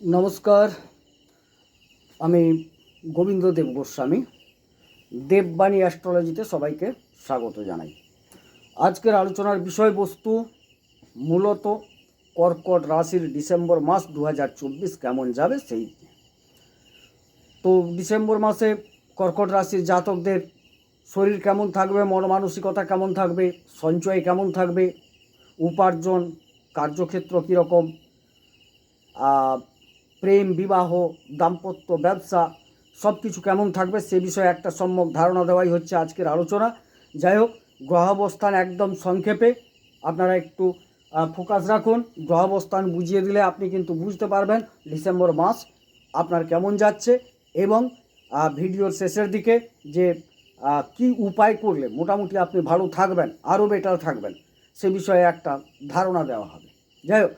নমস্কার। আমি গোবিন্দ দেব গোস্বামী, দেববাণী অ্যাস্ট্রোলজিতে সবাইকে স্বাগত জানাই। আজকের আলোচনার বিষয়বস্তু মূলত কর্কট রাশির ডিসেম্বর মাস দু হাজার চব্বিশ কেমন যাবে সেই তো ডিসেম্বর মাসে কর্কট রাশির জাতকদের শরীর কেমন থাকবে, মন মানসিকতা কেমন থাকবে, সঞ্চয় কেমন থাকবে, উপার্জন, কার্যক্ষেত্র কীরকম প্রেম, বিবাহ, দাম্পত্য, ব্যবসা সব কিছু কেমন থাকবে সে বিষয়ে একটা সম্যক ধারণা দেওয়াই হচ্ছে আজকের আলোচনা। যাই হোক, গ্রহাবস্থান একদম সংক্ষেপে। আপনারা একটু ফোকাস রাখুন। গ্রহাবস্থান বুঝিয়ে দিলে আপনি কিন্তু বুঝতে পারবেন ডিসেম্বর মাস আপনার কেমন যাচ্ছে এবং ভিডিওর শেষের দিকে যে কি উপায় করলে মোটামুটি আপনি ভালো থাকবেন, আরও বেটার থাকবেন সে বিষয়ে একটা ধারণা দেওয়া হবে। যাই হোক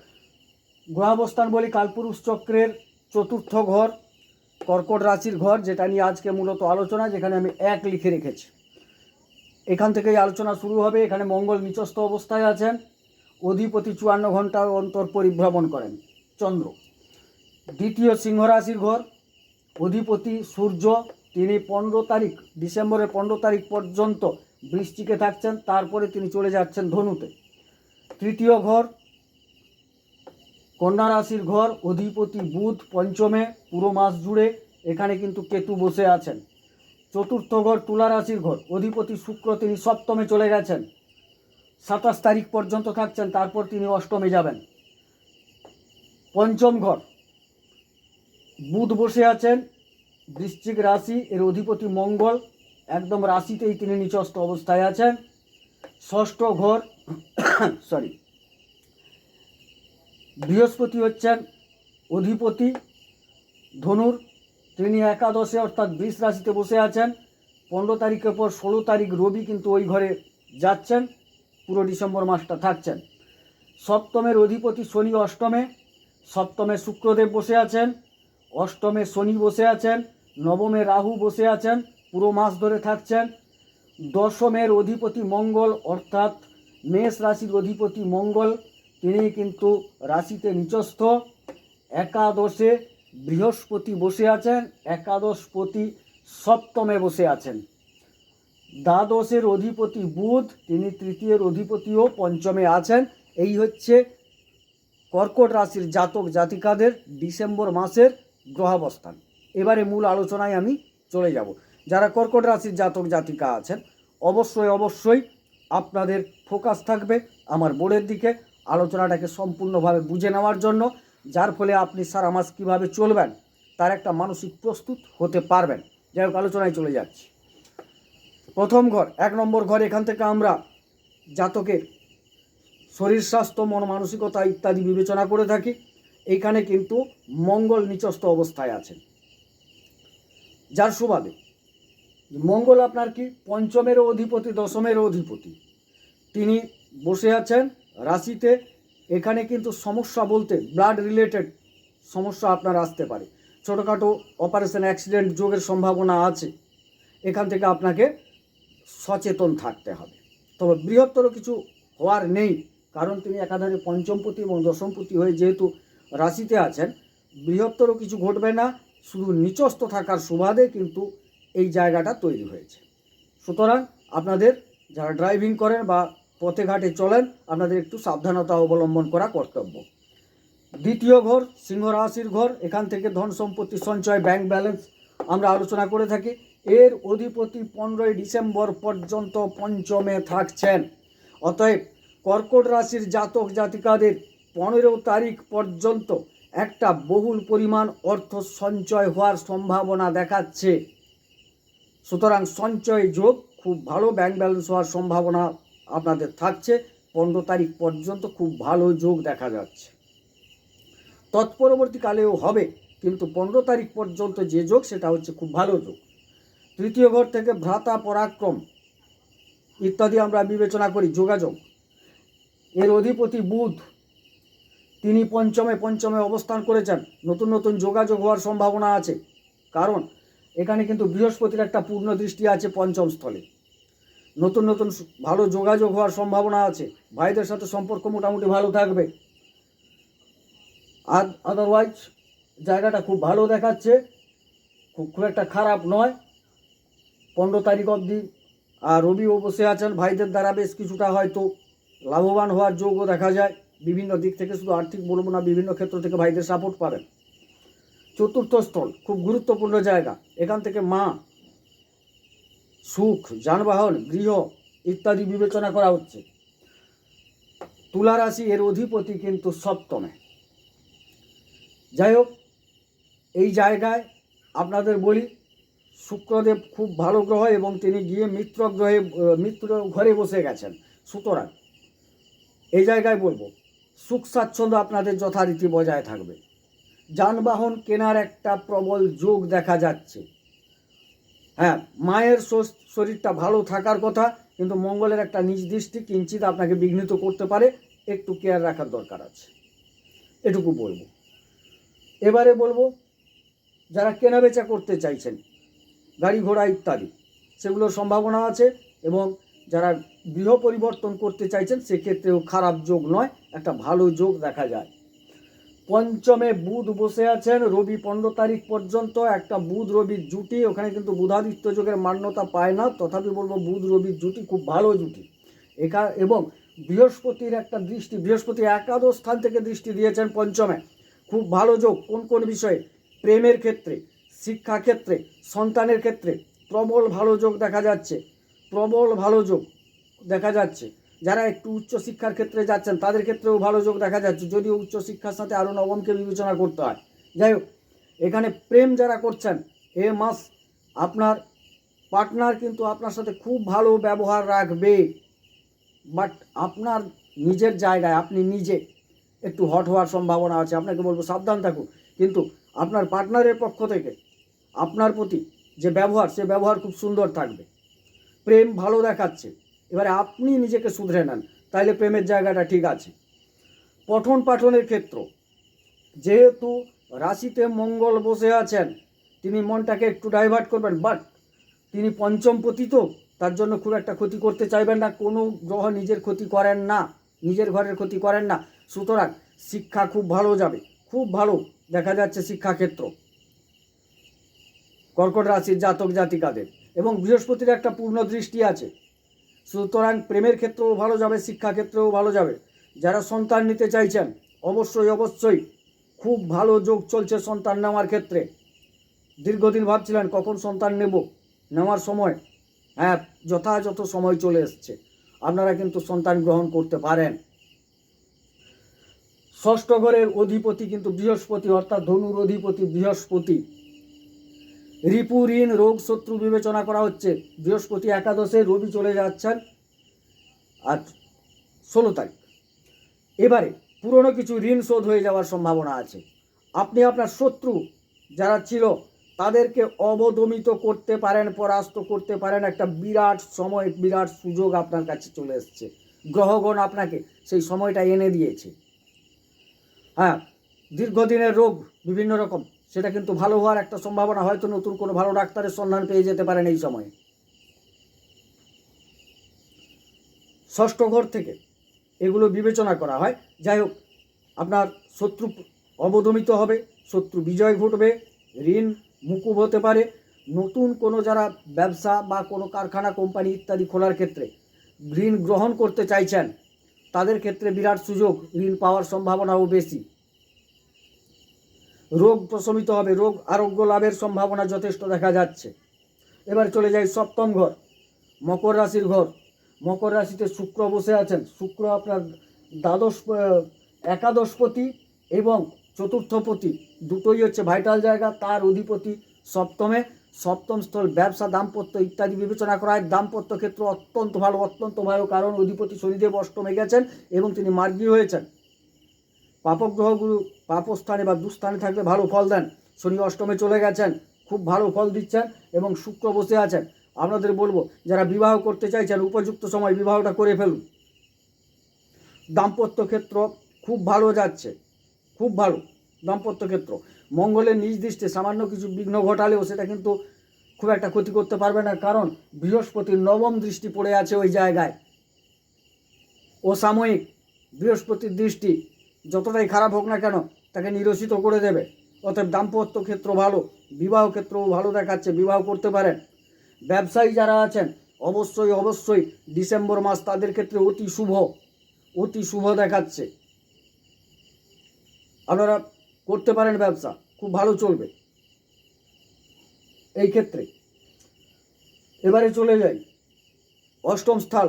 গ্রহাবস্থান বলি কালপুরুষ চক্রের চতুর্থ ঘর, কর্কট রাশির ঘর, যেটা নিয়ে আজকে মূলত আলোচনা, যেখানে আমি এক লিখে রেখেছি। এখান থেকেই আলোচনা শুরু হবে। এখানে মঙ্গল নিচস্থ অবস্থায় আছেন। অধিপতি চুয়ান্ন ঘণ্টা অন্তর পরিভ্রমণ করেন চন্দ্র। দ্বিতীয় সিংহ রাশির ঘর, অধিপতি সূর্য, তিনি পনেরো তারিখ, ডিসেম্বরের পনেরো তারিখ পর্যন্ত বৃষ্টিকে থাকছেন, তারপরে তিনি চলে যাচ্ছেন ধনুতে। তৃতীয় ঘর কন্যা রাশির ঘর, অধিপতি বুধ, পঞ্চমে পুরো মাস জুড়ে এখানে কিন্তু কেতু বসে আছেন। চতুর্থ ঘর তুলা রাশির ঘর, অধিপতি শুক্র তিনি সপ্তমে চলে গেছেন। সাতাশ তারিখ পর্যন্ত থাকছেন, তারপর তিনি অষ্টমে যাবেন। পঞ্চম ঘর, বুধ বসে আছেন, বৃশ্চিক রাশি, এর অধিপতি মঙ্গল, একদম রাশিতেই তিনি নিচস্থ অবস্থায় আছেন। ষষ্ঠ ঘর সরি বৃহস্পতি হচ্ছেন অধিপতি, ধনুর। তিনি একাদশে অর্থাৎ বৃষ রাশিতে বসে আছেন। পনেরো তারিখের পর ষোলো তারিখ রবি কিন্তু ওই ঘরে যাচ্ছেন। পুরো ডিসেম্বর মাসটা থাকছেন। সপ্তমের অধিপতি শনি অষ্টমে, সপ্তমে শুক্রদেব বসে আছেন, অষ্টমে শনি বসে আছেন, নবমে রাহু বসে আছেন, পুরো মাস ধরে থাকছেন। দশমের অধিপতি মঙ্গল, অর্থাৎ মেষ রাশির অধিপতি মঙ্গল তিনি কিন্তু রাশিতে নিচস্থ। একাদশে বৃহস্পতি বসে আছেন, একাদশপতি সপ্তমে বসে আছেন। দ্বাদশের অধিপতি বুধ, তিনি তৃতীয়ের অধিপতিও পঞ্চমে আছেন। এই হচ্ছে কর্কট রাশির জাতক জাতিকাদের ডিসেম্বর মাসের গ্রহাবস্থান। এবারে মূল আলোচনায় আমি চলে যাব। যারা কর্কট রাশির জাতক জাতিকা আছেন, অবশ্যই অবশ্যই আপনাদের ফোকাস থাকবে আমার বোর্ডের দিকে। আলোচনাটাকে সম্পূর্ণভাবে বুঝে নেওয়ার জন্য, যার ফলে আপনি সারা মাস কীভাবে চলবেন, তার একটা মানসিক প্রস্তুত হতে পারবেন। যাই হোক, আলোচনায় চলে যাচ্ছি। প্রথম ঘর, এক নম্বর ঘর এখান থেকে আমরা জাতকের শরীর, স্বাস্থ্য, মন, মানসিকতা ইত্যাদি বিবেচনা করে থাকি। এইখানে কিন্তু মঙ্গল নিচস্থ অবস্থায় আছেন। যার সুবাদে, মঙ্গল আপনার কি পঞ্চমেরও অধিপতি, দশমেরও অধিপতি। তিনি বসে আছেন রাশিতে, এখানে কিন্তু সমস্যা বলতে ব্লাড রিলেটেড সমস্যা আপনার আসতে পারে। ছোটোখাটো অপারেশন অ্যাক্সিডেন্ট যোগের সম্ভাবনা আছে। এখান থেকে আপনাকে সচেতন থাকতে হবে। তবে বৃহত্তর কিছু হওয়ার নেই, কারণ তিনি একাধারে পঞ্চমপতি এবং দশমপতি হয়ে যেহেতু রাশিতে আছেন, বৃহত্তর কিছু ঘটবে না, শুধু নিচস্থ থাকার সুবাদে কিন্তু এই জায়গাটা তৈরি হয়েছে। সুতরাং আপনাদের যারা ড্রাইভিং করেন বা পথে ঘাটে চলেন, আপনাদের একটু সাবধানতা অবলম্বন করা কর্তব্য। দ্বিতীয় ঘর, সিংহ রাশির ঘর, এখান থেকে ধন সম্পত্তি সঞ্চয় ব্যাংক ব্যালেন্স আমরা আলোচনা করে থাকি। এর অধিপতি পনেরোই ডিসেম্বর পর্যন্ত পঞ্চমে থাকছেন। অতএব কর্কট রাশির জাতক জাতিকাদের পনেরো তারিখ পর্যন্ত একটা বহুল পরিমাণ অর্থ সঞ্চয় হওয়ার সম্ভাবনা দেখাচ্ছে। সুতরাং সঞ্চয় যোগ খুব ভালো ব্যাংক ব্যালেন্স হওয়ার সম্ভাবনা আপনাদের থাকছে। পনেরো তারিখ পর্যন্ত খুব ভালো যোগ দেখা যাচ্ছে। তৎপরবর্তীকালেও হবে, কিন্তু পনেরো তারিখ পর্যন্ত যে যোগ, সেটা হচ্ছে খুব ভালো যোগ। তৃতীয় ঘর থেকে ভ্রাতা পরাক্রম ইত্যাদি আমরা বিবেচনা করি, যোগাযোগ। এর অধিপতি বুধ, তিনি পঞ্চমে পঞ্চমে অবস্থান করেছেন। নতুন নতুন যোগাযোগ হওয়ার সম্ভাবনা আছে। কারণ, এখানে কিন্তু বৃহস্পতির একটা পূর্ণ দৃষ্টি আছে পঞ্চম স্থলে। নতুন নতুন ভালো যোগাযোগ হওয়ার সম্ভাবনা আছে। ভাইদের সাথে সম্পর্ক মোটামুটি ভালো থাকবে। আর আদারওয়াইজ জায়গাটা খুব ভালো দেখাচ্ছে। খুব খুব একটা খারাপ নয়। পনেরো তারিখ অবধি, আর রবিও বসে আছেন। ভাইদের দ্বারা বেশ কিছুটা হয়তো লাভবান হওয়ার যোগও দেখা যায়। বিভিন্ন দিক থেকে শুধু আর্থিক বলব না, বিভিন্ন ক্ষেত্র থেকে ভাইদের সাপোর্ট পাবেন। চতুর্থ স্থল, খুব গুরুত্বপূর্ণ জায়গা। এখান থেকে মা সুখ, যানবাহন, গৃহ ইত্যাদি বিবেচনা করা হচ্ছে। তুলা রাশি এর অধিপতি কিন্তু সপ্তমে। যাই হোক এই জায়গায় আপনাদের বলি, শুক্রদেব খুব ভালো গ্রহ এবং তিনি গিয়ে মিত্র গ্রহে, মিত্র ঘরে বসে গেছেন, সুতরাং এই জায়গায় বলব, সুখ স্বাচ্ছন্দ্য আপনাদের যথারীতি বজায় থাকবে। যানবাহন কেনার একটা প্রবল যোগ দেখা যাচ্ছে। হ্যাঁ মায়ের শরীরটা ভালো থাকার কথা, কিন্তু মঙ্গলের একটা নিজ দৃষ্টি কিঞ্চিত আপনাকে বিঘ্নিত করতে পারে, একটু কেয়ার রাখার দরকার আছে। এটুকু বলব। এবারে বলব, যারা কেনাবেচা করতে চাইছেন, গাড়ি ঘোড়া ইত্যাদি, সেগুলোর সম্ভাবনা আছে এবং যারা গৃহ পরিবর্তন করতে চাইছেন, সেক্ষেত্রেও খারাপ যোগ নয়, একটা ভালো যোগ দেখা যায়। পঞ্চমে বুধ বসে আছেন, রবি পনেরো তারিখ পর্যন্ত, একটা বুধ রবির জুটি, ওখানে কিন্তু বুধাদিত্য যোগের মান্যতা পায় না, তথাপি বলব বুধ রবির জুটি খুব ভালো জুটি। একা এবং বৃহস্পতির একটা দৃষ্টি, বৃহস্পতি একাদশ স্থান থেকে দৃষ্টি দিয়েছেন পঞ্চমে। খুব ভালো যোগ, কোন কোন বিষয়ে? প্রেমের ক্ষেত্রে শিক্ষা ক্ষেত্রে সন্তানের ক্ষেত্রে, প্রবল ভালো যোগ দেখা যাচ্ছে, প্রবল ভালো যোগ দেখা যাচ্ছে। যারা একটু উচ্চ শিক্ষার ক্ষেত্রে যাচ্ছেন, তাদের ক্ষেত্রেও ভালো যোগ দেখা যাচ্ছে। যদিও উচ্চ শিক্ষার সাথে আরও নবমকে বিবেচনা করতে হয়। যাই হোক, এখানে প্রেম যারা করছেন, এ মাস আপনার পার্টনার কিন্তু আপনার সাথে খুব ভালো ব্যবহার রাখবে। বাট আপনার নিজের জায়গায়, আপনি নিজে একটু হট হওয়ার সম্ভাবনা আছে, আপনাকে বলব সাবধান থাকুন। কিন্তু আপনার পার্টনারের পক্ষ থেকে আপনার প্রতি যে ব্যবহার, সে ব্যবহার খুব সুন্দর থাকবে। প্রেম ভালো দেখাচ্ছে। এবারে আপনি নিজেকে শুধরে নেন, তাইলে প্রেমের জায়গাটা ঠিক আছে। পঠন পাঠনের ক্ষেত্র, যেহেতু রাশিতে মঙ্গল বসে আছেন, তিনি মনটাকে একটু ডাইভার্ট করবেন বাট তিনি পঞ্চমপতি তো তার জন্য খুব একটা ক্ষতি করতে চাইবেন না, কোনো গ্রহ নিজের ক্ষতি করেন না, নিজের ঘরের ক্ষতি করেন না। সুতরাং শিক্ষা খুব ভালো যাবে, খুব ভালো দেখা যাচ্ছে শিক্ষাক্ষেত্র কর্কট রাশির জাতক জাতিকাদের, এবং বৃহস্পতির একটা পূর্ণ দৃষ্টি আছে। সুতরাং প্রেমের ক্ষেত্রেও ভালো যাবে শিক্ষাক্ষেত্রেও ভালো যাবে। যারা সন্তান নিতে চাইছেন, অবশ্যই অবশ্যই খুব ভালো যোগ চলছে সন্তান নেওয়ার ক্ষেত্রে। দীর্ঘদিন ভাবছিলেন কখন সন্তান নেব, নেওয়ার সময়। হ্যাঁ যথাযথ সময় চলে এসছে। আপনারা কিন্তু সন্তান গ্রহণ করতে পারেন। ষষ্ঠ ঘরের অধিপতি কিন্তু বৃহস্পতি, অর্থাৎ ধনুর অধিপতি বৃহস্পতি। রিপু ঋণ, রোগ শত্রু বিবেচনা করা হচ্ছে। বৃহস্পতি একাদশে রবি চলে যাচ্ছেন আর ষোলো তারিখ। এবারে পুরনো কিছু ঋণ শোধ হয়ে যাওয়ার সম্ভাবনা আছে। আপনি আপনার শত্রু যারা ছিল, তাদেরকে অবদমিত করতে পারেন, পরাস্ত করতে পারেন। একটা বিরাট সময়, বিরাট সুযোগ আপনার কাছে চলে এসছে। গ্রহগণ আপনাকে সেই সময়টা এনে দিয়েছে। হ্যাঁ দীর্ঘদিনের রোগ বিভিন্ন রকম। সেটা কিন্তু ভালো হওয়ার একটা সম্ভাবনা হয়তো নতুন কোনো ভালো ডাক্তারের সন্ধান পেয়ে যেতে পারেন এই সময়ে। ষষ্ঠ ঘর থেকে এগুলো বিবেচনা করা হয়। যাই হোক, আপনার শত্রু অবদমিত হবে, শত্রু বিজয় ঘটবে, ঋণ মুকুব হতে পারে। নতুন কোনো যারা ব্যবসা বা কোনো কারখানা, কোম্পানি ইত্যাদি খোলার ক্ষেত্রে ঋণ গ্রহণ করতে চাইছেন, তাদের ক্ষেত্রে বিরাট সুযোগ, ঋণ পাওয়ার সম্ভাবনাও বেশি। রোগ প্রশমিত হবে, রোগ আরোগ্য লাভের সম্ভাবনা যথেষ্ট দেখা যাচ্ছে। এবার চলে যাই সপ্তম ঘর, মকর রাশির ঘর। মকর রাশিতে শুক্র বসে আছেন। শুক্র আপনার দ্বাদশ একাদশপতি এবং চতুর্থপতি। দুটোই হচ্ছে ভাইটাল জায়গা, তার অধিপতি সপ্তমে। সপ্তম স্থল ব্যবসা, দাম্পত্য ইত্যাদি বিবেচনা করা হয় দাম্পত্য ক্ষেত্র অত্যন্ত ভালো। অত্যন্ত ভালো কারণ, অধিপতি শনিদেব অষ্টমে গেছেন এবং তিনি মার্গী হয়েছেন। পাপগ্রহগুলো পাপস্থানে বা দুস্থানে থাকলে ভালো ফল দেন। শনি অষ্টমে চলে গেছেন, খুব ভালো ফল দিচ্ছেন এবং শুক্র বসে আছেন। আপনাদের বলব, যারা বিবাহ করতে চাইছেন, উপযুক্ত সময় বিবাহটা করে ফেলুন। দাম্পত্য ক্ষেত্র খুব ভালো যাচ্ছে, খুব ভালো দাম্পত্য ক্ষেত্র। মঙ্গলের নিজ দৃষ্টে, সামান্য কিছু বিঘ্ন ঘটালেও সেটা কিন্তু খুব একটা ক্ষতি করতে পারবে না, কারণ বৃহস্পতির নবম দৃষ্টি পড়ে আছে ওই জায়গায়। ও সাময়িক বৃহস্পতির দৃষ্টি যতটাই খারাপ হোক না কেন, তাকে নিরসিত করে দেবে। অতএব দাম্পত্য ক্ষেত্র ভালো, বিবাহ ক্ষেত্রও ভালো দেখাচ্ছে, বিবাহ করতে পারেন। ব্যবসায়ী যারা আছেন, অবশ্যই অবশ্যই ডিসেম্বর মাস তাদের ক্ষেত্রে অতি শুভ অতি শুভ দেখাচ্ছে। আপনারা করতে পারেন ব্যবসা, খুব ভালো চলবে। এই ক্ষেত্রে এবারে চলে যাই। অষ্টম স্থল,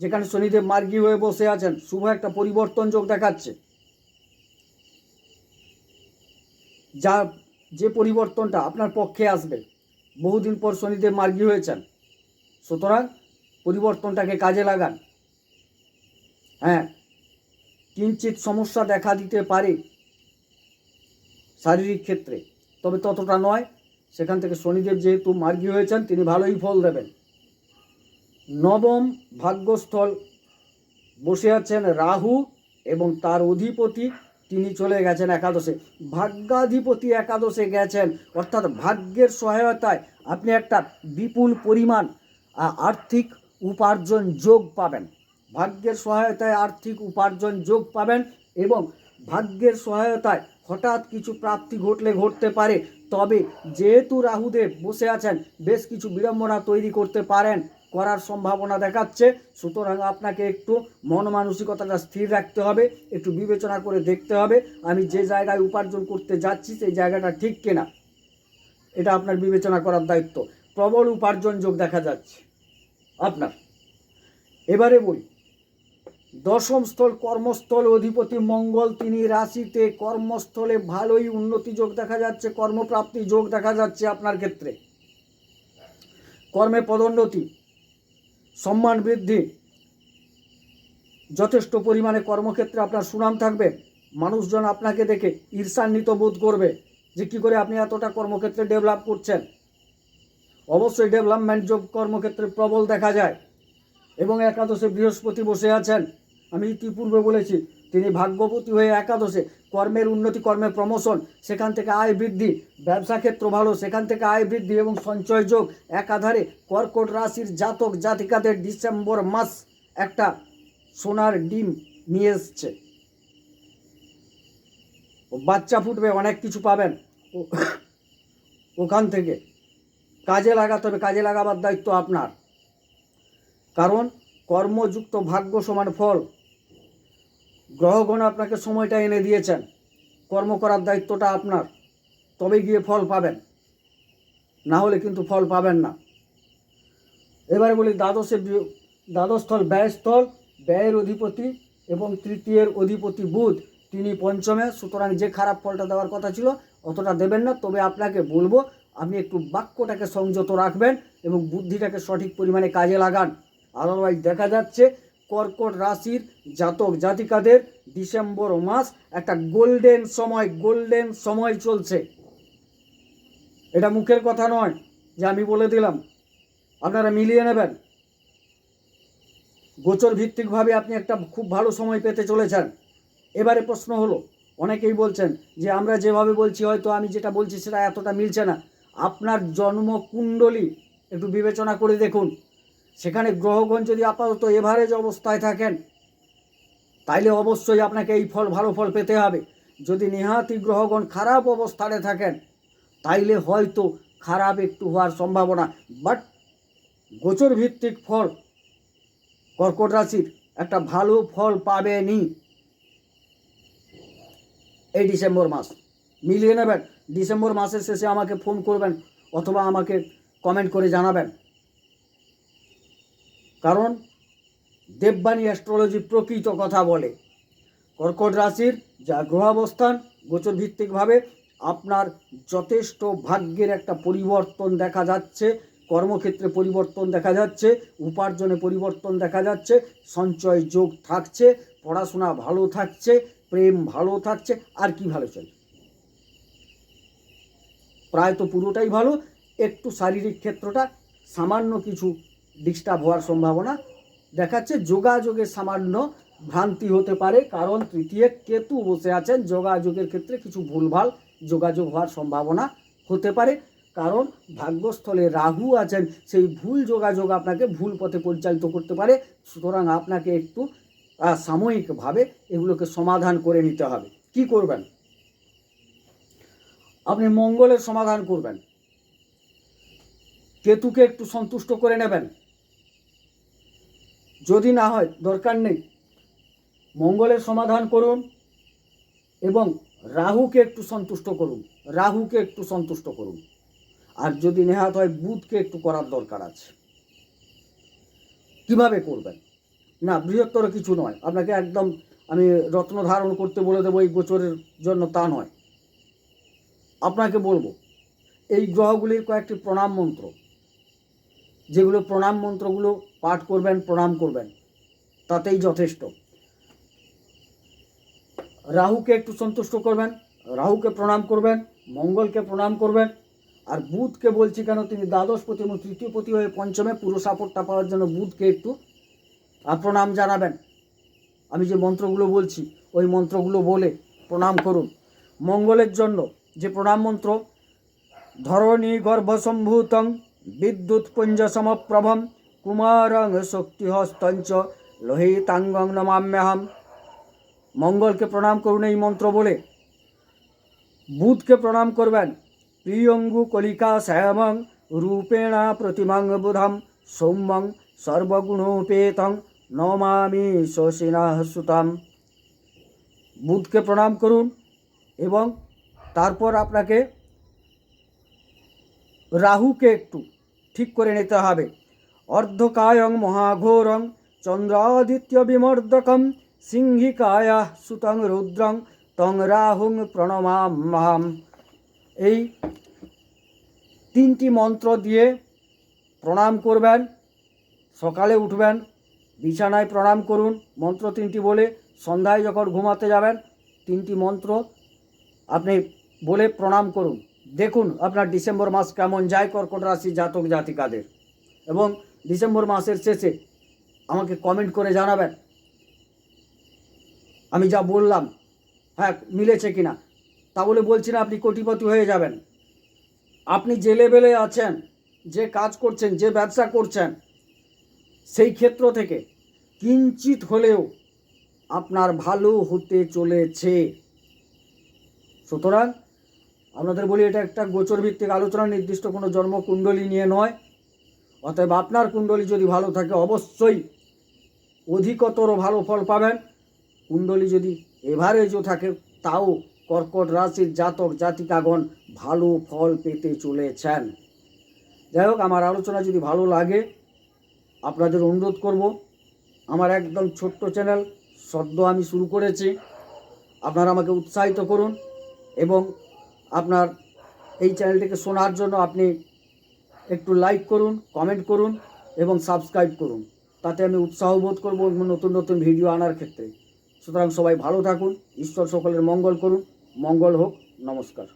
যেখানে শনিদেব মার্গী হয়ে বসে আছেন। শুভ একটা পরিবর্তন যোগ দেখাচ্ছে। যা, যে পরিবর্তনটা আপনার পক্ষে আসবে, বহুদিন পর শনিদেব মার্গী হয়েছেন, সুতরাং পরিবর্তনটাকে কাজে লাগান। হ্যাঁ কিঞ্চিত সমস্যা দেখা দিতে পারে শারীরিক ক্ষেত্রে, তবে ততটা নয়, সেখান থেকে শনিদেব যেহেতু মার্গী হয়েছেন, তিনি ভালোই ফল দেবেন। নবম ভাগ্যস্থল বসে আছেন রাহু এবং তার অধিপতি তিনি চলে গেছেন একাদশে। ভাগ্যাধিপতি একাদশে গেছেন, অর্থাৎ ভাগ্যের সহায়তায় আপনি একটা বিপুল পরিমাণ আর্থিক উপার্জন যোগ পাবেন। ভাগ্যের সহায়তায় আর্থিক উপার্জন যোগ পাবেন এবং ভাগ্যের সহায়তায় হঠাৎ কিছু প্রাপ্তি ঘটলে ঘটতে পারে। তবে যেহেতু রাহুদেব বসে আছেন, বেশ কিছু বিড়ম্বনা তৈরি করতে পারেন। করার সম্ভাবনা দেখাচ্ছে। সুতরাং আপনাকে একটু মন মানসিকতাটা স্থির রাখতে হবে, একটু বিবেচনা করে দেখতে হবে, আমি যে জায়গায় উপার্জন করতে যাচ্ছি সেই জায়গাটা ঠিক কিনা। এটা আপনার বিবেচনা করার দায়িত্ব। প্রবল উপার্জন যোগ দেখা যাচ্ছে আপনার। এবারে বলি, দশম স্থল কর্মস্থল অধিপতি মঙ্গল, তিনি রাশিতে কর্মস্থলে ভালোই উন্নতি যোগ দেখা যাচ্ছে, কর্মপ্রাপ্তি যোগ দেখা যাচ্ছে আপনার ক্ষেত্রে। কর্মে পদোন্নতি সম্মান বৃদ্ধি। যথেষ্ট পরিমাণে কর্মক্ষেত্রে আপনার সুনাম থাকবে। মানুষজন আপনাকে দেখে ঈর্ষান্বিত বোধ করবে যে কী করে আপনি এতটা কর্মক্ষেত্রে ডেভেলপ করছেন। অবশ্যই ডেভেলপমেন্ট যোগ কর্মক্ষেত্রে প্রবল দেখা যায়। এবং একাদশে বৃহস্পতি বসে আছেন। আমি ইতিপূর্বে বলেছি তিনি ভাগ্যবতী হয়ে একাদশে কর্মের উন্নতি, কর্মের প্রমোশন সেখান থেকে আয় বৃদ্ধি, ব্যবসা ক্ষেত্র ভালো, সেখান থেকে আয় বৃদ্ধি এবং সঞ্চয় যোগ। একাধারে কর্কট রাশির জাতক জাতিকাদের ডিসেম্বর মাস একটা সোনার ডিম নিয়ে এসছে। বাচ্চা ফুটবে, অনেক কিছু পাবেন। ওখান থেকে কাজে লাগাতে হবে, কাজে লাগাবার দায়িত্ব আপনার। কারণ কর্মযুক্ত ভাগ্য সমান ফল। গ্রহগণ আপনাকে সময়টা এনে দিয়েছেন। কর্ম করার দায়িত্বটা আপনার। তবে গিয়ে ফল পাবেন। না হলে কিন্তু ফল পাবেন না। এবারে বলি দ্বাদশে দ্বাদশস্থল ব্যয়স্থল, ব্যয়ের অধিপতি এবং তৃতীয়ের অধিপতি বুধ, তিনি পঞ্চমে। সুতরাং যে খারাপ ফলটা দেওয়ার কথা ছিল, অতটা দেবেন না। তবে আপনাকে বলব, আপনি একটু বাক্যটাকে সংযত রাখবেন এবং বুদ্ধিটাকে সঠিক পরিমাণে কাজে লাগান। আদারওয়াইজ দেখা যাচ্ছে কর্কট রাশির জাতক জাতিকাদের ডিসেম্বর মাস একটা গোল্ডেন সময় গোল্ডেন সময় চলছে। এটা মুখের কথা নয়, যে আমি বলে দিলাম। আপনারা মিলিয়ে নেবেন। গোচর ভিত্তিকভাবে আপনি একটা খুব ভালো সময় পেতে চলেছেন। এবারে প্রশ্ন হলো, অনেকেই বলছেন যে আমরা যেভাবে বলছি, হয়তো আমি যেটা বলছি সেটা এতটা মিলছে না। আপনার জন্ম কুণ্ডলী একটু বিবেচনা করে দেখুন। সেখানে গ্রহগণ যদি আপাতত এভারেজ অবস্থায় থাকেন, তাইলে অবশ্যই আপনাকে এই ফল, ভালো ফল পেতে হবে। যদি নেহাতি গ্রহগণ খারাপ অবস্থানে থাকেন, তাইলে হয়তো খারাপ একটু হওয়ার সম্ভাবনা। বাট গোচর ভিত্তিক ফল কর্কট রাশির একটা ভালো ফল পাবেনি এই ডিসেম্বর মাস। মিলিয়ে নেবেন, ডিসেম্বর মাসের শেষে আমাকে ফোন করবেন অথবা আমাকে কমেন্ট করে জানাবেন। কারণ দেববাণী অ্যাস্ট্রোলজি প্রকৃত কথা বলে। কর্কট রাশির যা গ্রহাবস্থান গোচর ভিত্তিকভাবে আপনার যথেষ্ট ভাগ্যের একটা পরিবর্তন দেখা যাচ্ছে, কর্মক্ষেত্রে পরিবর্তন দেখা যাচ্ছে, উপার্জনে পরিবর্তন দেখা যাচ্ছে, সঞ্চয় যোগ থাকছে, পড়াশোনা ভালো থাকছে, প্রেম ভালো থাকছে, আর কি ভালো চলে প্রায় তো পুরোটাই ভালো, একটু শারীরিক ক্ষেত্রটা সামান্য কিছু ডিস্টার্ব হওয়ার সম্ভাবনা দেখাচ্ছে। যোগাযোগের সামান্য ভ্রান্তি হতে পারে, কারণ তৃতীয় কেতু বসে আছেন। যোগাযোগের ক্ষেত্রে কিছু ভুলভাল যোগাযোগ হওয়ার সম্ভাবনা হতে পারে, কারণ ভাগ্যস্থলে রাহু আছেন। সেই ভুল যোগাযোগ আপনাকে ভুল পথে পরিচালিত করতে পারে। সুতরাং আপনাকে একটু সাময়িকভাবে এগুলোকে সমাধান করে নিতে হবে। কি করবেন? আপনি মঙ্গলের সমাধান করবেন। কেতুকে একটু সন্তুষ্ট করে নেবেন। যদি না হয় দরকার নেই। মঙ্গলের সমাধান করুন এবং রাহুকে একটু সন্তুষ্ট করুন, রাহুকে একটু সন্তুষ্ট করুন। আর যদি নেহাত হয়, বুধকে একটু করার দরকার আছে। কীভাবে করবেন? না, বৃহত্তর কিছু নয়। আপনাকে একদম আমি রত্ন ধারণ করতে বলে দেবো এই গোচরের জন্য, তা নয়। আপনাকে বলব, এই গ্রহগুলির কয়েকটি প্রণাম মন্ত্র। যেগুলো প্রণাম মন্ত্রগুলো পাঠ করবেন, প্রণাম করবেন। তাতেই যথেষ্ট। রাহুকে একটু সন্তুষ্ট করবেন, রাহুকে প্রণাম করবেন, মঙ্গলকে প্রণাম করবেন, আর বুধকে বলছি কেন, তিনি দ্বাদশপতি এবং তৃতীয়পতি হয়ে পঞ্চমে পুরো সাপোর্টটা পাওয়ার জন্য বুধকে একটু প্রণাম জানাবেন। আমি যে মন্ত্রগুলো বলছি, ওই মন্ত্রগুলো বলে প্রণাম করুন। মঙ্গলের জন্য যে প্রণাম মন্ত্র, ধরণী গর্ভসম্ভূতং বিদ্যুৎ পুঞ্জ সমপ্রভম কুমারং শক্তিহস্তঞ্চ লোহিতাঙ্গং নমাম্যহম। মঙ্গলকে প্রণাম করুন এই মন্ত্র বলে। বুধকে প্রণাম করবেন। প্রিয়ঙ্গু কলিকা শ্যামং রূপেণা প্রতিমাং বুধম সৌম্যং সর্বগুণোপেতং নমামি শশিনা সুতাম। বুধকে প্রণাম করুন এবং তারপর আপনাকে রাহুকে একটু ঠিক করে নিতে হবে। অর্ধকায়ং মহাঘোরং চন্দ্রাদিত্য বিমর্দকম সিংহিকায়া সুতং রুদ্রং তং রাহুং প্রণমাম এই তিনটি মন্ত্র দিয়ে প্রণাম করবেন, সকালে উঠবেন, বিছানায় প্রণাম করুন, মন্ত্র তিনটি বলে সন্ধ্যায় যখন ঘুমাতে যাবেন, তিনটি মন্ত্র আপনি বলে প্রণাম করুন। দেখুন আপনার ডিসেম্বর মাস কেমন যায়, কর্কট রাশি, জাতক, জাতিকাদের। এবং ডিসেম্বর মাসের শেষে আমাকে কমেন্ট করে জানাবেন। আমি যা বললাম হ্যাঁ মিলেছে কি না তা বলে বলছি না আপনি কোটিপতি হয়ে যাবেন। আপনি যে লেভেলে আছেন, যে কাজ করছেন, যে ব্যবসা করছেন, সেই ক্ষেত্র থেকে কিঞ্চিত হলেও আপনার ভালো হতে চলেছে। সুতরাং আপনাদের বলি এটা একটা গোচর ভিত্তিক আলোচনা, নির্দিষ্ট কোনো জন্মকুণ্ডলী নিয়ে নয়। অতএব আপনার কুণ্ডলী যদি ভালো থাকে, অবশ্যই অধিকতর ভালো ফল পাবেন। কুণ্ডলী যদি এভারেজও থাকে, তাও কর্কট রাশির জাতক জাতিকাগণ ভালো ফল পেতে চলেছেন। যাই হোক, আমার আলোচনা যদি ভালো লাগে, আপনাদের অনুরোধ করব, আমার একদম ছোট্ট চ্যানেল, সদ্য আমি শুরু করেছি, আপনারা আমাকে উৎসাহিত করুন এবং আপনার এই চ্যানেলটিকে শোনার জন্য আপনি একটু লাইক করুন কমেন্ট করুন এবং সাবস্ক্রাইব করুন। তাতে আমি উৎসাহ বোধ করব নতুন নতুন ভিডিও আনার ক্ষেত্রে। সুতরাং সবাই ভালো থাকুন, ঈশ্বর সকলের মঙ্গল করুন। মঙ্গল হোক, নমস্কার।